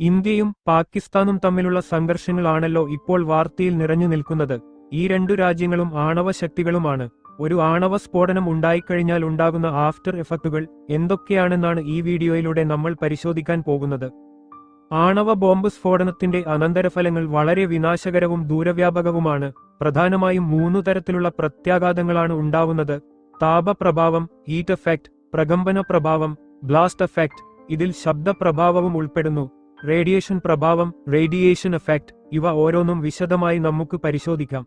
ഇന്ത്യയും പാകിസ്ഥാനും തമ്മിലുള്ള സംഘർഷങ്ങളാണല്ലോ ഇപ്പോൾ വാർത്തയിൽ നിറഞ്ഞു നിൽക്കുന്നത്. ഈ രണ്ടു രാജ്യങ്ങളും ആണവ ശക്തികളുമാണ്. ഒരു ആണവ സ്ഫോടനം ഉണ്ടായിക്കഴിഞ്ഞാൽ ഉണ്ടാകുന്ന ആഫ്റ്റർ എഫക്റ്റുകൾ എന്തൊക്കെയാണെന്നാണ് ഈ വീഡിയോയിലൂടെ നമ്മൾ പരിശോധിക്കാൻ പോകുന്നത്. ആണവ ബോംബ് സ്ഫോടനത്തിന്റെ അനന്തരഫലങ്ങൾ വളരെ വിനാശകരവും ദൂരവ്യാപകവുമാണ്. പ്രധാനമായും മൂന്നു തരത്തിലുള്ള പ്രത്യാഘാതങ്ങളാണ് ഉണ്ടാവുന്നത്. താപപ്രഭാവം ഹീറ്റ് എഫക്റ്റ് പ്രകമ്പന പ്രഭാവം ബ്ലാസ്റ്റ് എഫക്റ്റ് ഇതിൽ ശബ്ദപ്രഭാവവും ഉൾപ്പെടുന്നു. റേഡിയേഷൻ പ്രഭാവം റേഡിയേഷൻ എഫക്റ്റ് ഇവ ഓരോന്നും വിശദമായി നമുക്ക് പരിശോധിക്കാം.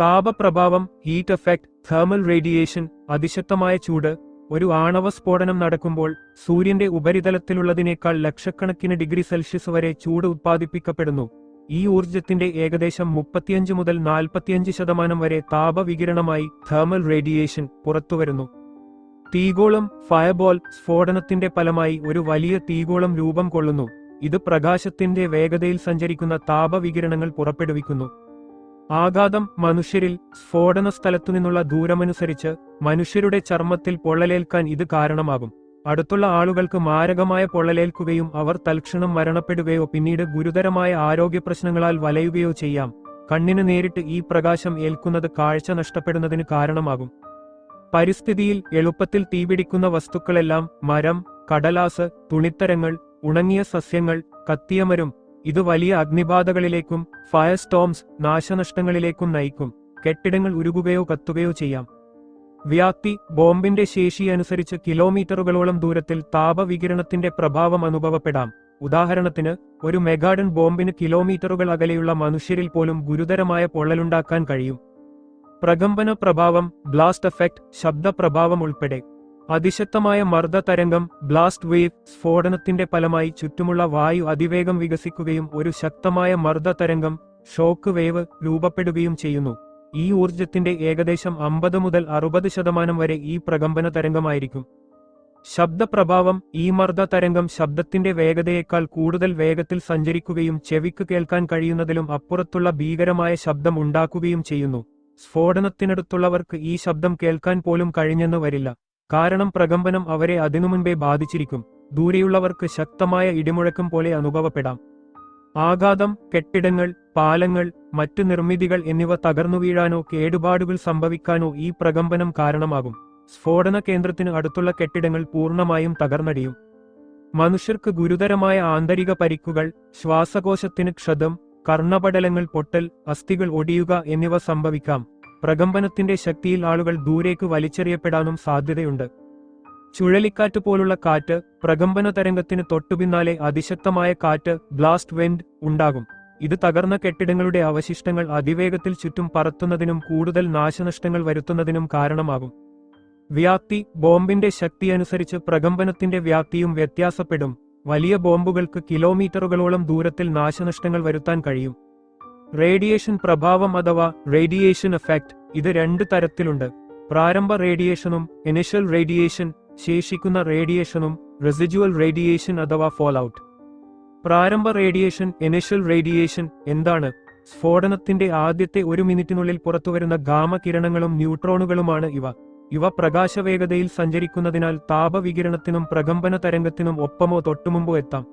താപപ്രഭാവം ഹീറ്റ് എഫക്റ്റ് തേർമൽ റേഡിയേഷൻ അതിശക്തമായ ചൂട് ഒരു ആണവ സ്ഫോടനം നടക്കുമ്പോൾ സൂര്യന്റെ ഉപരിതലത്തിലുള്ളതിനേക്കാൾ ലക്ഷക്കണക്കിന് ഡിഗ്രി സെൽഷ്യസ് വരെ ചൂട് ഉത്പാദിപ്പിക്കപ്പെടുന്നു. ഈ ഊർജത്തിന്റെ ഏകദേശം മുപ്പത്തിയഞ്ച് മുതൽ നാൽപ്പത്തിയഞ്ച് ശതമാനം വരെ താപവികിരണമായി തേർമൽ റേഡിയേഷൻ പുറത്തുവരുന്നു. തീഗോളം ഫയർബോൾ സ്ഫോടനത്തിന്റെ ഫലമായി ഒരു വലിയ തീഗോളം രൂപം കൊള്ളുന്നു. ഇത് പ്രകാശത്തിന്റെ വേഗതയിൽ സഞ്ചരിക്കുന്ന താപവികിരണങ്ങൾ പുറപ്പെടുവിക്കുന്നു. ആഘാതം മനുഷ്യരിൽ സ്ഫോടന സ്ഥലത്തു നിന്നുള്ള ദൂരമനുസരിച്ച് മനുഷ്യരുടെ ചർമ്മത്തിൽ പൊള്ളലേൽക്കാൻ ഇത് കാരണമാകും. അടുത്തുള്ള ആളുകൾക്ക് മാരകമായ പൊള്ളലേൽക്കുകയും അവർ തൽക്ഷണം മരണപ്പെടുകയോ പിന്നീട് ഗുരുതരമായ ആരോഗ്യ പ്രശ്നങ്ങളാൽ വലയുകയോ ചെയ്യാം. കണ്ണിന് നേരിട്ട് ഈ പ്രകാശം ഏൽക്കുന്നത് കാഴ്ച നഷ്ടപ്പെടുന്നതിന് കാരണമാകും. പരിസ്ഥിതിയിൽ എളുപ്പത്തിൽ തീപിടിക്കുന്ന വസ്തുക്കളെല്ലാം മരം കടലാസ് തുണിത്തരങ്ങൾ ഉണങ്ങിയ സസ്യങ്ങൾ കത്തിയമരും ഇത് വലിയ അഗ്നിബാധകളിലേക്കും ഫയർ സ്റ്റോംസ് നാശനഷ്ടങ്ങളിലേക്കും നയിക്കും. കെട്ടിടങ്ങൾ ഉരുകുകയോ കത്തുകയോ ചെയ്യാം. വ്യാപ്തി ബോംബിന്റെ ശേഷി അനുസരിച്ച് കിലോമീറ്ററുകളോളം ദൂരത്തിൽ താപവികിരണത്തിന്റെ പ്രഭാവം അനുഭവപ്പെടാം. ഉദാഹരണത്തിന് ഒരു മെഗാഡൺ ബോംബിന് കിലോമീറ്ററുകൾ അകലെയുള്ള മനുഷ്യരിൽ പോലും ഗുരുതരമായ പൊള്ളലുണ്ടാക്കാൻ കഴിയും. പ്രകമ്പന പ്രഭാവം ബ്ലാസ്റ്റ് എഫക്റ്റ് ശബ്ദപ്രഭാവം ഉൾപ്പെടെ. അതിശക്തമായ മർദ്ദ തരംഗം ബ്ലാസ്റ്റ് വേവ് സ്ഫോടനത്തിന്റെ ഫലമായി ചുറ്റുമുള്ള വായു അതിവേഗം വികസിക്കുകയും ഒരു ശക്തമായ മർദ്ദ തരംഗം ഷോക്ക് വേവ് രൂപപ്പെടുകയും ചെയ്യുന്നു. ഈ ഊർജത്തിന്റെ ഏകദേശം അമ്പത് മുതൽ അറുപത് ശതമാനം വരെ ഈ പ്രകമ്പന തരംഗമായിരിക്കും ശബ്ദപ്രഭാവം ഈ മർദ്ദ തരംഗം ശബ്ദത്തിന്റെ വേഗതയേക്കാൾ കൂടുതൽ വേഗത്തിൽ സഞ്ചരിക്കുകയും ചെവിക്ക് കേൾക്കാൻ കഴിയുന്നതിലും അപ്പുറത്തുള്ള ഭീകരമായ ശബ്ദം ഉണ്ടാക്കുകയും ചെയ്യുന്നു. സ്ഫോടനത്തിനടുത്തുള്ളവർക്ക് ഈ ശബ്ദം കേൾക്കാൻ പോലും കഴിഞ്ഞെന്ന് വരില്ല. കാരണം പ്രകമ്പനം അവരെ അതിനു മുൻപേ ബാധിച്ചിരിക്കും. ദൂരെയുള്ളവർക്ക് ശക്തമായ ഇടിമുഴക്കം പോലെ അനുഭവപ്പെടാം. ആഘാതം കെട്ടിടങ്ങൾ പാലങ്ങൾ മറ്റു നിർമ്മിതികൾ എന്നിവ തകർന്നു വീഴാനോ കേടുപാടുകൾ സംഭവിക്കാനോ ഈ പ്രകമ്പനം കാരണമാകും. സ്ഫോടന കേന്ദ്രത്തിന് അടുത്തുള്ള കെട്ടിടങ്ങൾ പൂർണമായും തകർന്നടിയും. മനുഷ്യർക്ക് ഗുരുതരമായ ആന്തരിക പരിക്കുകൾ ശ്വാസകോശത്തിന് ക്ഷതം കർണപടലങ്ങൾ പൊട്ടൽ അസ്ഥികൾ ഒടിയുക എന്നിവ സംഭവിക്കാം. പ്രകമ്പനത്തിന്റെ ശക്തിയിൽ ആളുകൾ ദൂരേക്ക് വലിച്ചെറിയപ്പെടാനും സാധ്യതയുണ്ട്. ചുഴലിക്കാറ്റ് പോലുള്ള കാറ്റ് പ്രകമ്പന തരംഗത്തിന് തൊട്ടുപിന്നാലെ അതിശക്തമായ കാറ്റ് ബ്ലാസ്റ്റ് വെൻഡ് ഉണ്ടാകും. ഇത് തകർന്ന കെട്ടിടങ്ങളുടെ അവശിഷ്ടങ്ങൾ അതിവേഗത്തിൽ ചുറ്റും പറത്തുന്നതിനും കൂടുതൽ നാശനഷ്ടങ്ങൾ വരുത്തുന്നതിനും കാരണമാകും. വ്യാപ്തി ബോംബിന്റെ ശക്തി അനുസരിച്ച് പ്രകമ്പനത്തിന്റെ വ്യാപ്തിയും വ്യത്യാസപ്പെടും. വലിയ ബോംബുകൾക്ക് കിലോമീറ്ററുകളോളം ദൂരത്തിൽ നാശനഷ്ടങ്ങൾ വരുത്താൻ കഴിയും. റേഡിയേഷൻ പ്രഭാവം അഥവാ റേഡിയേഷൻ എഫക്റ്റ് ഇത് രണ്ട് തരത്തിലുണ്ട്. പ്രാരംഭ റേഡിയേഷനും ഇനിഷ്യൽ റേഡിയേഷൻ ശേഷിക്കുന്ന റേഡിയേഷനും റെസിജുവൽ റേഡിയേഷൻ അഥവാ ഫോൾ ഔട്ട് പ്രാരംഭ റേഡിയേഷൻ ഇനിഷ്യൽ റേഡിയേഷൻ എന്താണ്? സ്ഫോടനത്തിന്റെ ആദ്യത്തെ ഒരു മിനിറ്റിനുള്ളിൽ പുറത്തുവരുന്ന ഗാമ കിരണങ്ങളും ന്യൂട്രോണുകളുമാണ് ഇവ. ഇവ പ്രകാശവേഗതയിൽ സഞ്ചരിക്കുന്നതിനാൽ താപവികിരണത്തിനും പ്രകമ്പന തരംഗത്തിനും ഒപ്പമോ തൊട്ടുമുമ്പോ എത്താം.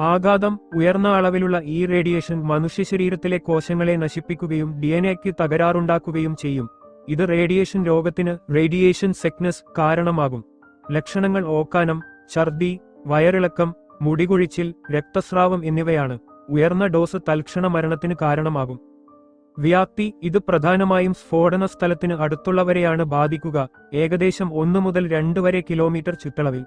ആഘാതം ഉയർന്ന അളവിലുള്ള ഈ റേഡിയേഷൻ മനുഷ്യ ശരീരത്തിലെ കോശങ്ങളെ നശിപ്പിക്കുകയും ഡി എൻ എക്ക് തകരാറുണ്ടാക്കുകയും ചെയ്യും. ഇത് റേഡിയേഷൻ രോഗത്തിന് റേഡിയേഷൻ സെക്നസ് കാരണമാകും. ലക്ഷണങ്ങൾ ഓക്കാനം ഛർദി വയറിളക്കം മുടികൊഴിച്ചിൽ രക്തസ്രാവം എന്നിവയാണ്. ഉയർന്ന ഡോസ് തൽക്ഷണ മരണത്തിന് കാരണമാകും. വ്യാപ്തി ഇത് പ്രധാനമായും സ്ഫോടന സ്ഥലത്തിന് അടുത്തുള്ളവരെയാണ് ബാധിക്കുക. ഏകദേശം ഒന്ന് മുതൽ രണ്ട് വരെ കിലോമീറ്റർ ചുറ്റളവിൽ.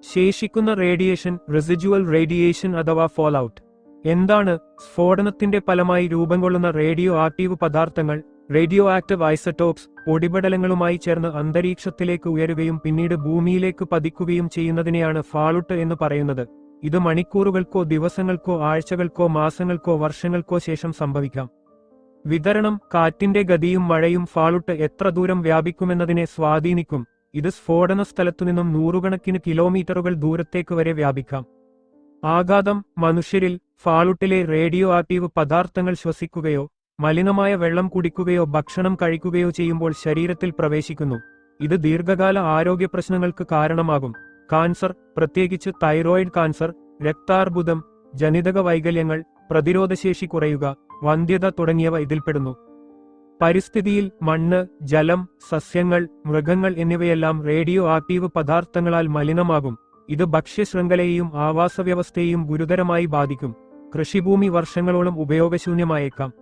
ശേഷിക്കുന്ന റേഡിയേഷൻ റെസിജുവൽ റേഡിയേഷൻ അഥവാ ഫോൾ ഔട്ട് എന്താണ് സ്ഫോടനത്തിന്റെ ഫലമായി രൂപം കൊള്ളുന്ന റേഡിയോ ആക്റ്റീവ് പദാർത്ഥങ്ങൾ റേഡിയോ ആക്റ്റീവ് ഐസറ്റോപ്സ് പൊടിപടലങ്ങളുമായി ചേർന്ന് അന്തരീക്ഷത്തിലേക്ക് ഉയരുകയും പിന്നീട് ഭൂമിയിലേക്ക് പതിക്കുകയും ചെയ്യുന്നതിനെയാണ് ഫാളുട്ട് എന്ന് പറയുന്നത്. ഇത് മണിക്കൂറുകൾക്കോ ദിവസങ്ങൾക്കോ ആഴ്ചകൾക്കോ മാസങ്ങൾക്കോ വർഷങ്ങൾക്കോ ശേഷം സംഭവിക്കാം. വിതരണം കാറ്റിന്റെ ഗതിയും മഴയും ഫാളുട്ട് എത്ര ദൂരം വ്യാപിക്കുമെന്നതിനെ സ്വാധീനിക്കും. ഇത് സ്ഫോടന സ്ഥലത്തുനിന്നും നൂറുകണക്കിന് കിലോമീറ്ററുകൾ ദൂരത്തേക്ക് വരെ വ്യാപിക്കാം. ആഘാതം മനുഷ്യരിൽ ഫാളുട്ടിലെ റേഡിയോ ആക്റ്റീവ് പദാർത്ഥങ്ങൾ ശ്വസിക്കുകയോ മലിനമായ വെള്ളം കുടിക്കുകയോ ഭക്ഷണം കഴിക്കുകയോ ചെയ്യുമ്പോൾ ശരീരത്തിൽ പ്രവേശിക്കുന്നു. ഇത് ദീർഘകാല ആരോഗ്യ പ്രശ്നങ്ങൾക്ക് കാരണമാകും. കാൻസർ പ്രത്യേകിച്ച് തൈറോയിഡ് കാൻസർ രക്താർബുദം ജനിതക വൈകല്യങ്ങൾ പ്രതിരോധശേഷി കുറയുക വന്ധ്യത തുടങ്ങിയവ ഇതിൽപ്പെടുന്നു. പരിസ്ഥിതിയിൽ മണ്ണ് ജലം സസ്യങ്ങൾ മൃഗങ്ങൾ എന്നിവയെല്ലാം റേഡിയോ ആക്റ്റീവ് പദാർത്ഥങ്ങളാൽ മലിനമാകും. ഇത് ഭക്ഷ്യശൃംഖലയെയും ആവാസവ്യവസ്ഥയെയും ഗുരുതരമായി ബാധിക്കും. കൃഷിഭൂമി വർഷങ്ങളോളം ഉപയോഗശൂന്യമായേക്കാം.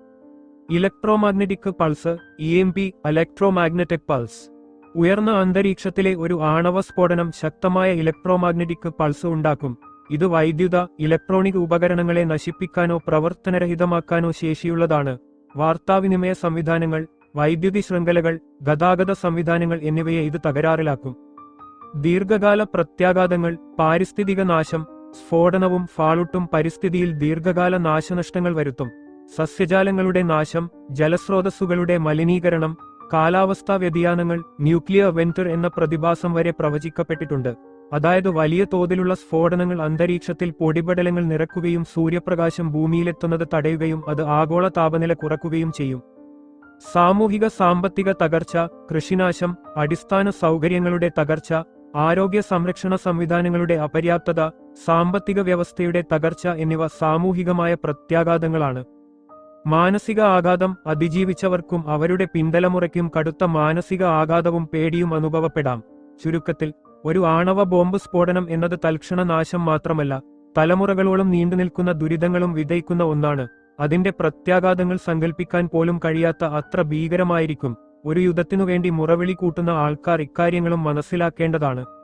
Electromagnetic pulse E M P electromagnetic pulse ഉയർന്ന അന്തരീക്ഷത്തിലെ ഒരു ആണവ സ്ഫോടനം ശക്തമായ ഇലക്ട്രോമാഗ്നറ്റിക് പൾസ് ഉണ്ടാക്കും. ഇത് വൈദ്യുത ഇലക്ട്രോണിക് ഉപകരണങ്ങളെ നശിപ്പിക്കാനോ പ്രവർത്തനരഹിതമാക്കാനോ ശേഷിയുള്ളതാണ്. വാർത്താവിനിമയ സംവിധാനങ്ങൾ വൈദ്യുതി ശൃംഖലകൾ ഗതാഗത സംവിധാനങ്ങൾ എന്നിവയെ ഇത് തകരാറിലാക്കും. ദീർഘകാല പ്രത്യാഘാതങ്ങൾ പാരിസ്ഥിതിക നാശം സ്ഫോടനവും ഫാളുട്ടും പരിസ്ഥിതിയിൽ ദീർഘകാല നാശനഷ്ടങ്ങൾ വരുത്തും. സസ്യജാലങ്ങളുടെ നാശം ജലസ്രോതസ്സുകളുടെ മലിനീകരണം കാലാവസ്ഥാ വ്യതിയാനങ്ങൾ ന്യൂക്ലിയർ വെന്റർ എന്ന പ്രതിഭാസം വരെ പ്രവചിക്കപ്പെട്ടിട്ടുണ്ട്. അതായത് വലിയ തോതിലുള്ള സ്ഫോടനങ്ങൾ അന്തരീക്ഷത്തിൽ പൊടിപടലങ്ങൾ നിറക്കുകയും സൂര്യപ്രകാശം ഭൂമിയിലെത്തുന്നത് തടയുകയും അത് ആഗോള താപനില കുറക്കുകയും ചെയ്യും. സാമൂഹിക സാമ്പത്തിക തകർച്ച കൃഷിനാശം അടിസ്ഥാന സൗകര്യങ്ങളുടെ തകർച്ച ആരോഗ്യ സംരക്ഷണ സംവിധാനങ്ങളുടെ അപര്യാപ്തത സാമ്പത്തിക വ്യവസ്ഥയുടെ തകർച്ച എന്നിവ സാമൂഹികമായ പ്രത്യാഘാതങ്ങളാണ്. മാനസിക ആഘാതം അതിജീവിച്ചവർക്കും അവരുടെ പിന്തലമുറയ്ക്കും കടുത്ത മാനസിക ആഘാതവും പേടിയും അനുഭവപ്പെടാം. ചുരുക്കത്തിൽ ഒരു ആണവ ബോംബ് സ്ഫോടനം എന്നത് തൽക്ഷണ നാശം മാത്രമല്ല തലമുറകളോളം നീണ്ടുനിൽക്കുന്ന ദുരിതങ്ങളും വിതയ്ക്കുന്ന ഒന്നാണ്. അതിന്റെ പ്രത്യാഘാതങ്ങൾ സങ്കല്പിക്കാൻ പോലും കഴിയാത്ത അത്ര ഭീകരമായിരിക്കും. ഒരു യുദ്ധത്തിനുവേണ്ടി മുറവിളി കൂട്ടുന്ന ആൾക്കാർ ഇക്കാര്യങ്ങളും മനസ്സിലാക്കേണ്ടതാണ്.